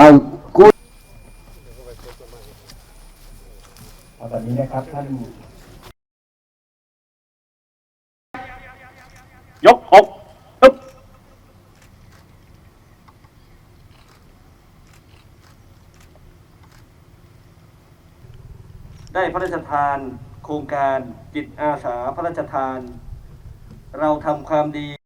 เอากู้เอาแบบนี้นะครับท่านยกหกปึ๊บได้พระราชทานโครงการจิตอาสาพระราชทาน เราทำความดี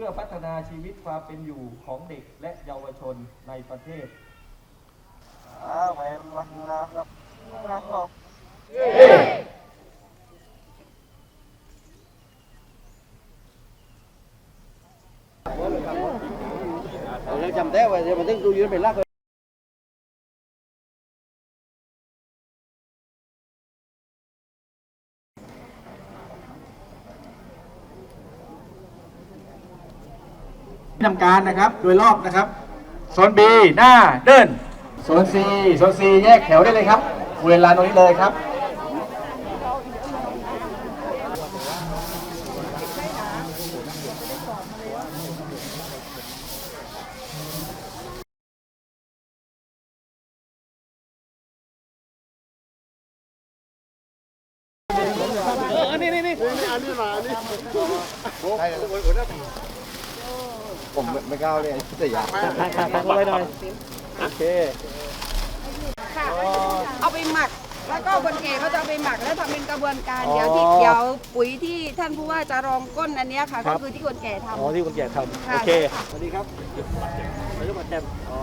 พื่อพัฒนาชีวิตความเป็นอยู่ของเด็กและเยาวชนในประเทศเราจำได้ว่าเดี๋ยวมันต้องดูยืนเป็นลัก ทำการนะครับ โดยรอบนะครับโซนบีหน้าเดินโซนซีโซนซีแยกแถวได้เลยครับเวลาตรงนี้เลยครับ ผมไม่ก้าวเลยแต่อยากค่ะเอาไปหมักแล้วก็คนแก่เขาจะเอาไปหมักแล้วทำเป็นกระบวนการเดี๋ยวที่เดี๋ยวปุ๋ยที่ท่านผู้ว่าจะรองก้นอันเนี้ยค่ะก็คือที่คนแก่ทำ อ๋อที่คนแก่ทำค่ะ โอเคสวัสดีครับไปรูปมาแต้มอ๋อ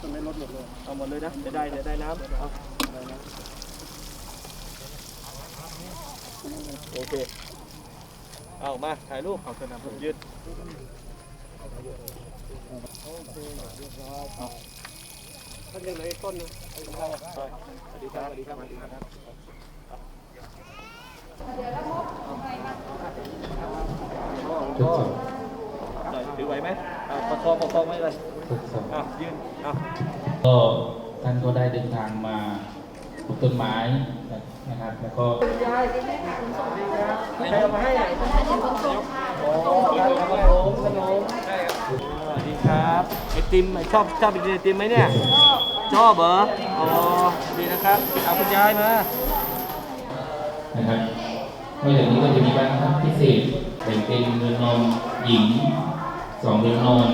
ต้นไม้ลดหมดเลย เอาหมดเลยนะเดี๋ยวได้เดี๋ยวได้น้ำเอาโอเค เอามา ถ่ายรูปเอาสนามผมยืดท่านยังเหลืออีกต้นนึงสวัสดีครับ สวัสดีครับ สวัสดีครับ หน่อยถือไหวไหมอะประคองประคองไม่เลยอะยืนอะก็ท่านก็ได้เดินทางมาปลูกต้นไม้นะครับ แล้วก็ใครเอามาให้อะโอ้ขนมขนมใช่ครับสวัสดีครับไอติมชอบชอบไปกินไอติมไหมเนี่ย ชอบเหรออ๋อดีนะครับเอาคุณยายมานะครับ นอกจากนี้ก็จะมีบ้านพักพิเศษแบ่งเป็นเรือนนอนหญิงสองเรือนนอน